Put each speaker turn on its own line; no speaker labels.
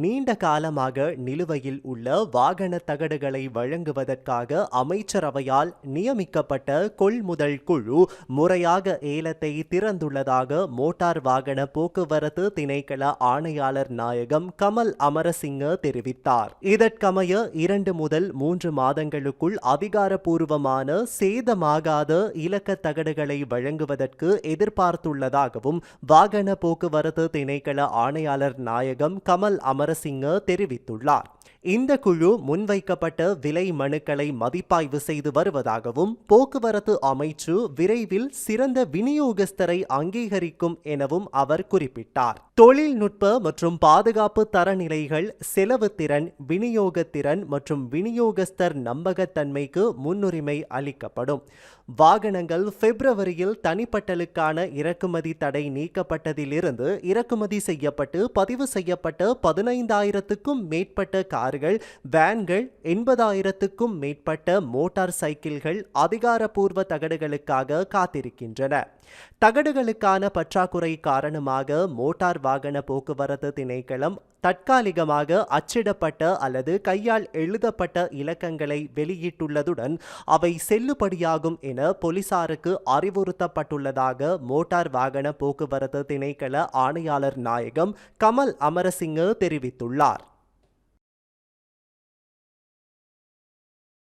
நீண்ட காலமாக நிலுவையில் உள்ள வாகன தகடுகளை வழங்குவதற்காக அமைச்சரவையால் நியமிக்கப்பட்ட கொள்முதல் குழு முறையாக ஏலத்தை திறந்துள்ளதாக மோட்டார் வாகன போக்குவரத்து திணைக்கள ஆணையாளர் நாயகம் கமல் அமரசிங்க தெரிவித்தார். இதற்கமைய இரண்டு முதல் மூன்று மாதங்களுக்குள் அதிகாரப்பூர்வமான சேதமாகாத இலக்க தகடுகளை வழங்குவதற்கு எதிர்பார்த்துள்ளதாகவும் வாகன போக்குவரத்து திணைக்கள ஆணையாளர் நாயகம் கமல் அமரசிங்க தெரிவித்துள்ளார். இந்த குழு முன்வைக்கப்பட்ட விலை மனுக்களை மதிப்பாய்வு செய்து வருவதாகவும் போக்குவரத்து அமைச்சு விரைவில் சிறந்த விநியோகஸ்தரை அங்கீகரிக்கும் எனவும் அவர் குறிப்பிட்டார். தொழில்நுட்ப மற்றும் பாதுகாப்பு தரநிலைகள் செலவு திறன் விநியோகத்திறன் மற்றும் விநியோகஸ்தர் நம்பகத்தன்மைக்கு முன்னுரிமை அளிக்கப்படும். வாகனங்கள் பிப்ரவரியில் தனிப்பட்டலுக்கான இறக்குமதி தடை நீக்கப்பட்டதிலிருந்து இறக்குமதி செய்யப்பட்டு பதிவு செய்யப்பட்ட பதினைந்தாயிரத்துக்கும் மேற்பட்ட கார்கள் வேன்கள் எண்பதாயிரத்துக்கும் மேற்பட்ட மோட்டார் சைக்கிள்கள் அதிகாரப்பூர்வ தகடுகளுக்காக காத்திருக்கின்றன. தகடுகளுக்கான பற்றாக்குறை காரணமாக மோட்டார் வாகன போக்குவரத்து திணைக்களம் தற்காலிகமாக அச்சிடப்பட்ட அல்லது கையால் எழுதப்பட்ட இலக்கங்களை வெளியிட்டுள்ளதுடன் அவை செல்லுபடியாகும் என போலீசாருக்கு அறிவுறுத்தப்பட்டுள்ளதாக மோட்டார் வாகன போக்குவரத்து திணைக்கள ஆணையாளர் நாயகம் கமல் அமரசிங்க தெரிவித்துள்ளார்.